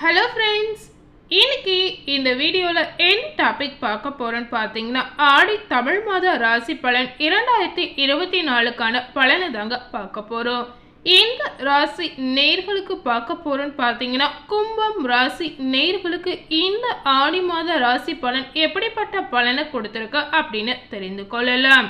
Hello friends இன்னைக்கு இந்த வீடியோவில் என்ன டாபிக் பார்க்க போகிறோன்னு பார்த்தீங்கன்னா ஆடி தமிழ் மாத ராசி பலன் இரண்டாயிரத்தி இருபத்தி நாலுக்கான பலனை தாங்க பார்க்க போகிறோம் இந்த ராசி நேர்களுக்கு பார்க்க போகிறோன்னு பார்த்தீங்கன்னா கும்பம் ராசி நேர்களுக்கு இந்த ஆடி மாத ராசி பலன் எப்படிப்பட்ட பலனை கொடுத்துருக்க அப்படின்னு தெரிந்து கொள்ளலாம்.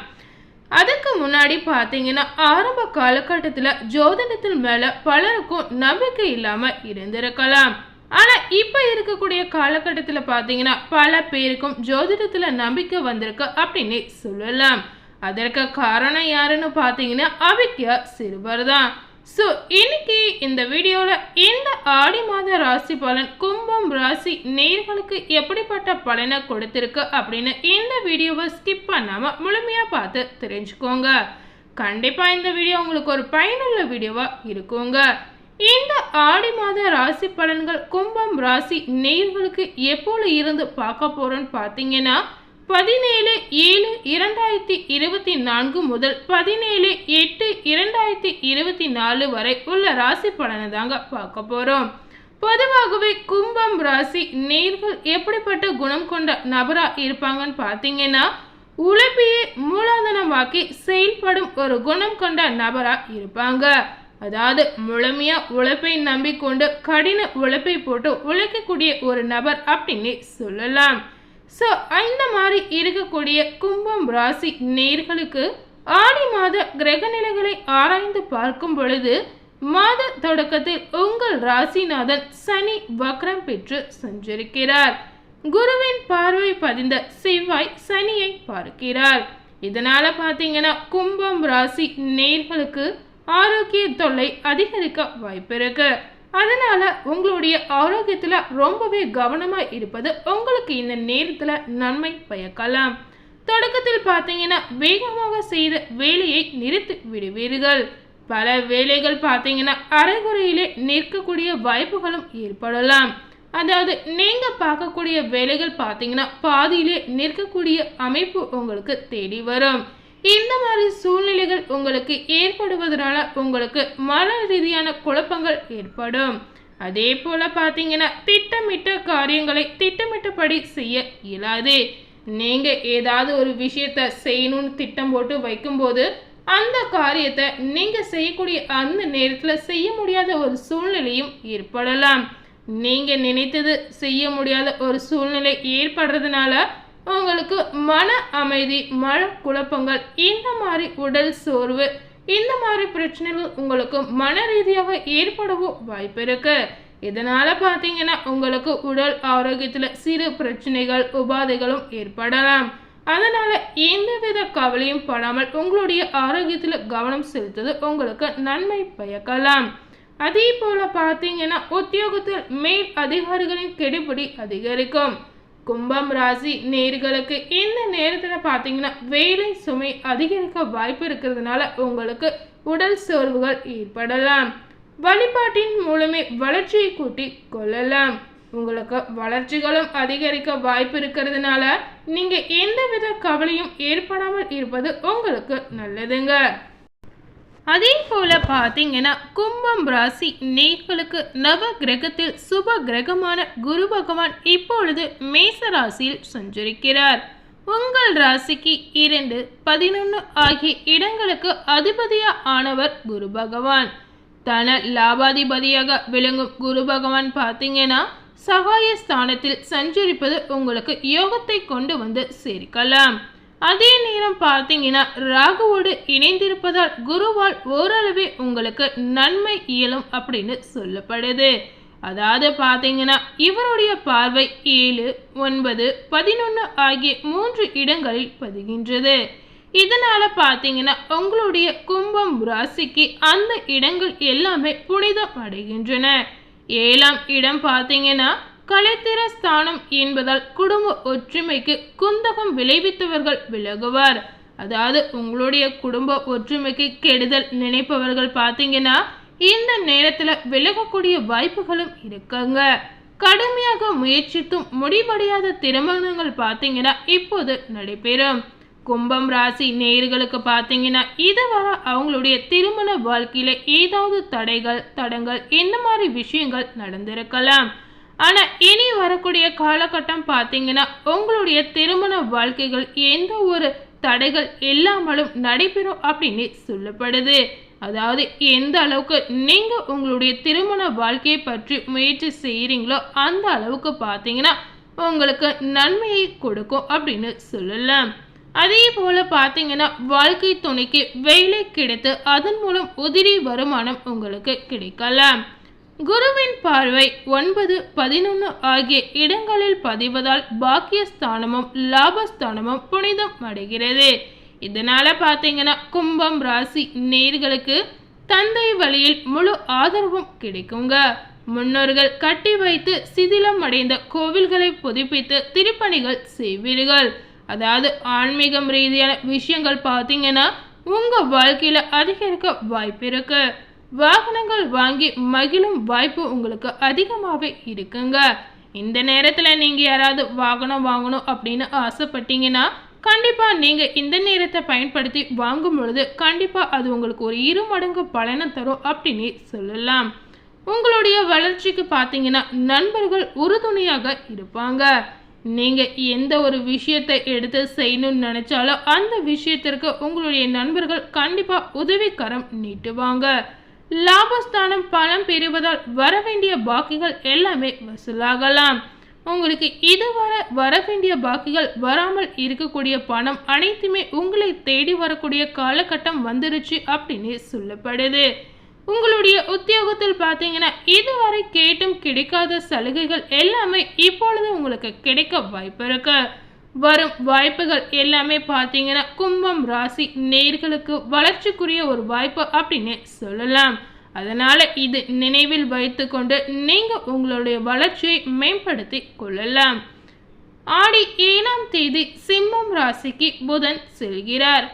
அதுக்கு முன்னாடி பார்த்தீங்கன்னா ஆரம்ப காலகட்டத்தில் ஜோதிடத்தின் மேலே பலருக்கும் நம்பிக்கை இல்லாமல் இருந்திருக்கலாம். ஆனால் இப்போ இருக்கக்கூடிய காலகட்டத்தில் பார்த்தீங்கன்னா பல பேருக்கும் ஜோதிடத்தில் நம்பிக்கை வந்திருக்கு அப்படின்னு சொல்லலாம். அதற்கு காரணம் யாருன்னு பார்த்தீங்கன்னா அவிக்யா சிறுவர் தான். ஸோ இன்னைக்கு இந்த வீடியோவில் இந்த ஆடி மாத ராசி பலன் கும்பம் ராசி நேர்களுக்கு எப்படிப்பட்ட பலனை கொடுத்துருக்கு அப்படின்னு இந்த வீடியோவை ஸ்கிப் பண்ணாமல் முழுமையாக பார்த்து தெரிஞ்சுக்கோங்க. கண்டிப்பாக இந்த வீடியோ உங்களுக்கு ஒரு பயனுள்ள வீடியோவாக இருக்குங்க. இந்த ஆடி மாத ராசி பலன்கள் கும்பம் ராசி நேர்களுக்கு எப்போது இருந்து பார்க்க போகிறோன்னு பார்த்தீங்கன்னா பதினேழு ஏழு இரண்டாயிரத்தி இருபத்தி நான்கு முதல் பதினேழு எட்டு இரண்டாயிரத்தி இருபத்தி நாலு வரை உள்ள ராசி பலனை தாங்க பார்க்க போகிறோம் பொதுவாகவே கும்பம் ராசி நேர்கள் எப்படிப்பட்ட குணம் கொண்ட நபராக இருப்பாங்கன்னு பார்த்தீங்கன்னா உழைப்பையே மூலாதனமாக்கி செயல்படும் ஒரு குணம் கொண்ட நபராக இருப்பாங்க. அதாவது முழுமையாக உழைப்பை நம்பிக்கொண்டு கடின உழைப்பை போட்டு உழைக்கக்கூடிய ஒரு நபர் அப்படின்னு சொல்லலாம். ஸோ இந்த மாதிரி இருக்கக்கூடிய கும்பம் ராசி நேர்களுக்கு ஆடி மாத கிரக நிலைகளை ஆராய்ந்து பார்க்கும் பொழுது மாத தொடக்கத்தில் உங்கள் ராசிநாதன் சனி வக்ரம் பெற்று சஞ்சரிக்கிறார். குருவின் பார்வை பதிந்த செவ்வாய் சனியை பார்க்கிறார். இதனால பார்த்தீங்கன்னா கும்பம் ராசி நேர்களுக்கு ஆரோக்கிய தொல்லை அதிகரிக்க வாய்ப்பு இருக்குது அதனால உங்களுடைய ஆரோக்கியத்தில் ரொம்பவே கவனமாக இருப்பது உங்களுக்கு இந்த நேரத்தில் நன்மை பயக்கலாம். தொடக்கத்தில் பார்த்தீங்கன்னா வேகமாக செய்த வேலையை நிறுத்தி விடுவீர்கள். பல வேலைகள் பார்த்தீங்கன்னா அரைகுறையிலே நிற்கக்கூடிய வாய்ப்புகளும் ஏற்படலாம். அதாவது நீங்க பார்க்கக்கூடிய வேலைகள் பார்த்தீங்கன்னா பாதியிலே நிற்கக்கூடிய அமைப்பு உங்களுக்கு தேடி வரும். இந்த மாதிரி சூழ்நிலைகள் உங்களுக்கு ஏற்படுவதனால உங்களுக்கு மன ரீதியான குழப்பங்கள் ஏற்படும். அதே போல பார்த்தீங்கன்னா திட்டமிட்ட காரியங்களை திட்டமிட்டபடி செய்ய இயலாது. நீங்க ஏதாவது ஒரு விஷயத்த செய்யணும்னு திட்டம் போட்டு வைக்கும்போது அந்த காரியத்தை நீங்க செய்யக்கூடிய அந்த நேரத்தில் செய்ய முடியாத ஒரு சூழ்நிலையும் ஏற்படலாம். நீங்க நினைத்தது செய்ய முடியாத ஒரு சூழ்நிலை ஏற்படுறதுனால உங்களுக்கு மன அமைதி மன குழப்பங்கள் இந்த மாதிரி உடல் சோர்வு இந்த மாதிரி பிரச்சனைகள் உங்களுக்கு மன ரீதியாக ஏற்படவும் வாய்ப்பு இருக்கு. இதனால பார்த்தீங்கன்னா உங்களுக்கு உடல் ஆரோக்கியத்தில் சிறு பிரச்சனைகள் உபாதைகளும் ஏற்படலாம். அதனால எந்தவித கவலையும் படாமல் உங்களுடைய ஆரோக்கியத்தில் கவனம் செலுத்துவது உங்களுக்கு நன்மை பயக்கலாம். அதே போல பார்த்தீங்கன்னா உத்தியோகத்தில் மேல் அதிகாரிகளின் கெடுபிடி அதிகரிக்கும். கும்பம் ராசி நேர்களுக்கு இந்த நேரத்தில் பார்த்தீங்கன்னா வேலை சுமை அதிகரிக்க வாய்ப்பு இருக்கிறதுனால உங்களுக்கு உடல் சோர்வுகள் ஏற்படலாம். வழிபாட்டின் மூலமே வளர்ச்சியை கூட்டி கொள்ளலாம். உங்களுக்கு வளர்ச்சிகளும் அதிகரிக்க வாய்ப்பு இருக்கிறதுனால நீங்கள் எந்தவித கவலையும் ஏற்படாமல் இருப்பது உங்களுக்கு நல்லதுங்க. அதே போல பார்த்தீங்கன்னா கும்பம் ராசி நேர்களுக்கு நவ கிரகத்தில் சுப கிரகமான குரு பகவான் இப்பொழுது மேச ராசியில் சஞ்சரிக்கிறார். உங்கள் ராசிக்கு இரண்டு பதினொன்று ஆகிய இடங்களுக்கு அதிபதியாக ஆனவர் குரு பகவான். தன லாபாதிபதியாக விளங்கும் குரு பகவான் பார்த்தீங்கன்னா சகாய ஸ்தானத்தில் சஞ்சரிப்பது உங்களுக்கு யோகத்தை கொண்டு வந்து சேர்க்கலாம். அதே நேரம் பார்த்தீங்கன்னா ராகுவோடு இணைந்திருப்பதால் குருவால் ஓரளவே உங்களுக்கு நன்மை இயலும் அப்படின்னு சொல்லப்படுது. அதாவது பார்த்தீங்கன்னா இவருடைய பார்வை ஏழு ஒன்பது பதினொன்று ஆகிய மூன்று இடங்களில் பதிகின்றது. இதனால பார்த்தீங்கன்னா உங்களுடைய கும்பம் ராசிக்கு அந்த இடங்கள் எல்லாமே புனிதம் அடைகின்றன. ஏழாம் இடம் பார்த்தீங்கன்னா கலைத்திர ஸ்தானம் என்பதால் குடும்ப ஒற்றுமைக்கு குந்தகம் விளைவித்தவர்கள் விலகுவார். அதாவது உங்களுடைய குடும்ப ஒற்றுமைக்கு கெடுதல் நினைப்பவர்கள் பார்த்தீங்கன்னா இந்த நேரத்தில் விலகக்கூடிய வாய்ப்புகளும் இருக்குங்க. கடுமையாக முயற்சித்தும் முடிவடையாத திருமணங்கள் பார்த்தீங்கன்னா இப்போது நடைபெறும். கும்பம் ராசி நேர்களுக்கு பார்த்தீங்கன்னா இதுவரை அவங்களுடைய திருமண வாழ்க்கையில் ஏதாவது தடைகள் தடங்கள் இந்த மாதிரி விஷயங்கள் நடந்திருக்கலாம்? ஆனால் இனி வரக்கூடிய காலகட்டம் பார்த்தீங்கன்னா உங்களுடைய திருமண வாழ்க்கைகள் எந்த ஒரு தடைகள் இல்லாமலும் நடைபெறும் அப்படின்னு சொல்லப்படுது. அதாவது எந்த அளவுக்கு நீங்கள் உங்களுடைய திருமண வாழ்க்கையை பற்றி முயற்சி செய்கிறீங்களோ அந்த அளவுக்கு பார்த்தீங்கன்னா உங்களுக்கு நன்மையை கொடுக்கும் அப்படின்னு சொல்லலாம். அதே போல் பார்த்தீங்கன்னா வாழ்க்கை துணைக்கு வேலை கிடைத்து அதன் மூலம் உதிரி வருமானம் உங்களுக்கு கிடைக்கலாம். குருவின் பார்வை ஒன்பது பதினொன்று ஆகிய இடங்களில் பதிவதால் பாக்கியஸ்தானமும் லாபஸ்தானமும் புனிதம் அடைகிறது. இதனால பார்த்தீங்கன்னா கும்பம் ராசி நேர்களுக்கு தந்தை வழியில் முழு ஆதரவும் கிடைக்குங்க. முன்னோர்கள் கட்டி வைத்து சிதிலம் அடைந்த கோவில்களை புதுப்பித்து திருப்பணிகள் செய்வீர்கள். அதாவது ஆன்மீகம் ரீதியான விஷயங்கள் பார்த்தீங்கன்னா உங்கள் வாழ்க்கையில் அதிகரிக்க வாய்ப்பு இருக்குது வாகனங்கள் வாங்கி மகிழும் வாய்ப்பு உங்களுக்கு அதிகமாகவே இருக்குங்க. இந்த நேரத்தில் நீங்கள் யாராவது வாகனம் வாங்கணும் அப்படின்னு ஆசைப்பட்டீங்கன்னா கண்டிப்பாக நீங்கள் இந்த நேரத்தை பயன்படுத்தி வாங்கும் பொழுது கண்டிப்பாக அது உங்களுக்கு ஒரு இரு மடங்கு பலனை தரும் அப்படின்னு சொல்லலாம். உங்களுடைய வளர்ச்சிக்கு பார்த்தீங்கன்னா நண்பர்கள் உறுதுணையாக இருப்பாங்க. நீங்கள் எந்த ஒரு விஷயத்தை எடுத்து செய்யணும்னு நினச்சாலும் அந்த விஷயத்திற்கு உங்களுடைய நண்பர்கள் கண்டிப்பாக உதவிக்கரம் நீட்டுவாங்க. லாபஸ்தானம் பணம் பெறுவதால் வர வேண்டிய பாக்கிகள் எல்லாமே வசூலாகலாம். உங்களுக்கு இதுவரை வர வேண்டிய பாக்கிகள் வராமல் இருக்கக்கூடிய பணம் அனைத்துமே உங்களை தேடி வரக்கூடிய காலகட்டம் வந்துருச்சு அப்படின்னு சொல்லப்படுது. உங்களுடைய உத்தியோகத்தில் பார்த்தீங்கன்னா இதுவரை கேட்டும் கிடைக்காத சலுகைகள் எல்லாமே இப்பொழுது உங்களுக்கு கிடைக்க வாய்ப்பு இருக்குது வரும் வாய்ப்புகள் எல்லாமே பார்த்தீங்கன்னா கும்பம் ராசி நேர்களுக்கு வளர்ச்சிக்குரிய ஒரு வாய்ப்பு அப்படின்னு சொல்லலாம். அதனால் இது நினைவில் வைத்துக்கொண்டு நீங்கள் உங்களுடைய வளர்ச்சியை மேம்படுத்தி கொள்ளலாம். ஆடி ஏழாம் தேதி சிம்மம் ராசிக்கு புதன் செல்கிறார்.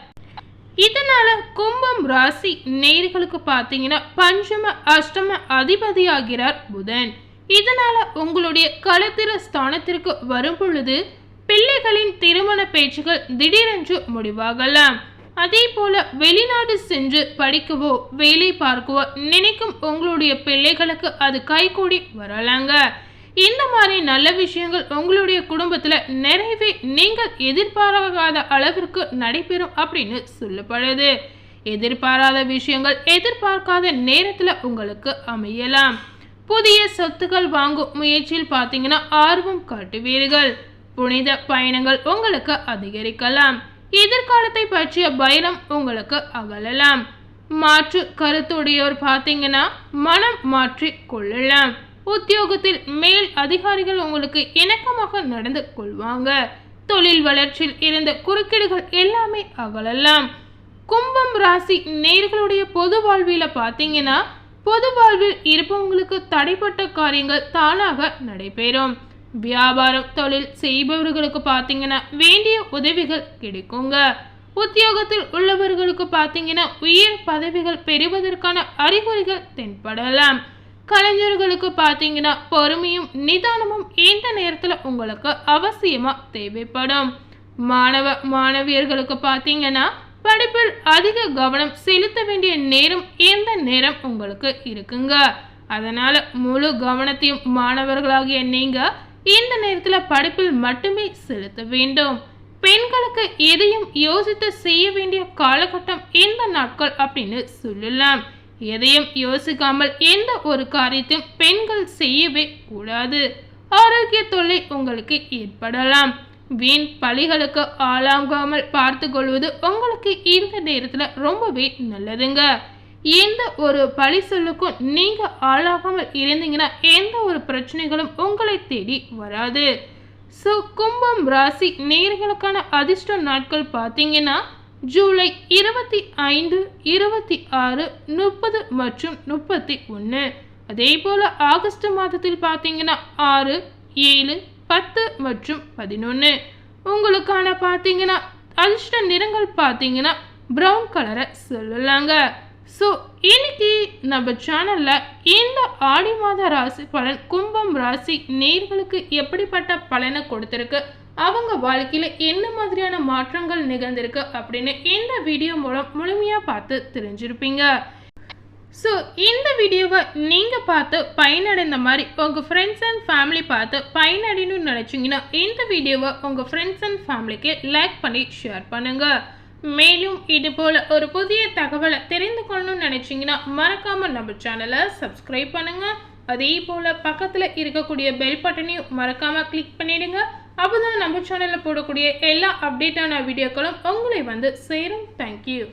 இதனால கும்பம் ராசி நேர்களுக்கு பார்த்தீங்கன்னா பஞ்சம அஷ்டம அதிபதியாகிறார் புதன். இதனால உங்களுடைய களத்திர ஸ்தானத்திற்கு வரும் பொழுது பிள்ளைகளின் திருமண பேச்சுகள் திடீரென்று முடிவாகலாம் அதே போல வெளிநாடு சென்று படிக்கவோ வேலை பார்க்கவோ நினைக்கும் உங்களுடைய பிள்ளைகளுக்கு அது கைகூடி வரலாங்க. இந்த மாதிரி நல்ல விஷயங்கள் உங்களுடைய குடும்பத்தில் நிறைவே நீங்கள் எதிர்பாராத அளவிற்கு நடைபெறும் அப்படின்னு சொல்லப்படுது. எதிர்பாராத விஷயங்கள் எதிர்பார்க்காத நேரத்தில் உங்களுக்கு அமையலாம். புதிய சொத்துக்கள் வாங்கும் முயற்சியில் பார்த்தீங்கன்னா ஆர்வம் காட்டுவீர்கள். புனித பயணங்கள் உங்களுக்கு அதிகரிக்கலாம். எதிர்காலத்தை பற்றிய பயணம் உங்களுக்கு அகலலாம். மாற்று கருத்துடையோர் பார்த்தீங்கன்னா மனம் மாற்றி கொள்ளலாம். உத்தியோகத்தில் மேல் அதிகாரிகள் உங்களுக்கு இணக்கமாக நடந்து கொள்வாங்க. தொழில் வளர்ச்சியில் இருந்த குறுக்கீடுகள் எல்லாமே அகலலாம். கும்பம் ராசி நேர்களுடைய பொது வாழ்வியில் பார்த்தீங்கன்னா பொது வாழ்வில் இருப்பவங்களுக்கு தடைப்பட்ட காரியங்கள் தானாக நடைபெறும். வியாபாரம் தொழில் செய்பவர்களுக்கு பார்த்தீங்கன்னா வேண்டிய உதவிகள் கிடைக்குங்க. உத்தியோகத்தில் உள்ளவர்களுக்கு பார்த்தீங்கன்னா உயர் பதவிகள் பெறுவதற்கான அறிகுறிகள் தென்படலாம். கலைஞர்களுக்கு பார்த்தீங்கன்னா பொறுமையும் நிதானமும் இந்த நேரத்தில் உங்களுக்கு அவசியமாக தேவைப்படும். மாணவ மாணவியர்களுக்கு பார்த்தீங்கன்னா படிப்பில் அதிக கவனம் செலுத்த வேண்டிய நேரம் எந்த நேரம் உங்களுக்கு இருக்குங்க. அதனால் முழு கவனத்தையும் மாணவர்களாகிய நீங்கள் இந்த நேரத்தில் படிப்பில் மட்டுமே செலுத்த வேண்டும். பெண்களுக்கு எதையும் யோசித்து செய்ய வேண்டிய காலகட்டம் இந்த நாட்கள் அப்படின்னு சொல்லலாம். எதையும் யோசிக்காமல் எந்த ஒரு காரியத்தையும் பெண்கள் செய்யவே கூடாது. ஆரோக்கிய தொல்லை உங்களுக்கு ஏற்படலாம். வீண் பழிகளுக்கு ஆளாகாமல் பார்த்து கொள்வது உங்களுக்கு இந்த நேரத்தில் ரொம்பவே நல்லதுங்க. எந்த ஒரு பழி சொல்லுக்கும் நீங்கள் ஆளாகாமல் இருந்தீங்கன்னா எந்த ஒரு பிரச்சனைகளும் உங்களை தேடி வராது. ஸோ கும்பம் ராசி நேர்களுக்கான அதிர்ஷ்ட நாட்கள் பார்த்தீங்கன்னா ஜூலை இருபத்தி ஐந்து இருபத்தி ஆறு முப்பது மற்றும் முப்பத்தி ஒன்று. அதே போல் ஆகஸ்ட் மாதத்தில் பார்த்தீங்கன்னா ஆறு ஏழு பத்து மற்றும் பதினொன்று உங்களுக்கான பார்த்தீங்கன்னா அதிர்ஷ்ட நிறங்கள் பார்த்தீங்கன்னா ப்ரௌன் கலரை சொல்லலாங்க. ஸோ இன்னைக்கு நம்ம சேனலில் இந்த ஆடி மாத ராசி பலன் கும்பம் ராசி நேர்களுக்கு எப்படிப்பட்ட பலனை கொடுத்துருக்கு? அவங்க வாழ்க்கையில் என்ன மாதிரியான மாற்றங்கள் நிகழ்ந்திருக்கு அப்படின்னு இந்த வீடியோ மூலம் முழுமையாக பார்த்து தெரிஞ்சிருப்பீங்க. ஸோ இந்த வீடியோவை நீங்கள் பார்த்து பயனடைந்த மாதிரி உங்கள் ஃப்ரெண்ட்ஸ் அண்ட் ஃபேமிலி பார்த்து பயனடையணும்னு நினச்சிங்கன்னா இந்த வீடியோவை உங்கள் ஃப்ரெண்ட்ஸ் அண்ட் ஃபேமிலிக்கு லைக் பண்ணி ஷேர் பண்ணுங்கள் மேலும் இது போல் ஒரு புதிய தகவலை தெரிந்து கொள்ளணும்னு நினச்சிங்கன்னா மறக்காமல் நம்ம சேனலை சப்ஸ்கிரைப் பண்ணுங்கள் அதே போல் பக்கத்தில் இருக்கக்கூடிய பெல் பட்டனையும் மறக்காமல் கிளிக் பண்ணிடுங்க. அப்போ தான் நம்ம சேனலில் போடக்கூடிய எல்லா அப்டேட்டான வீடியோக்களும் உங்களை வந்து சேரும். தேங்க்யூ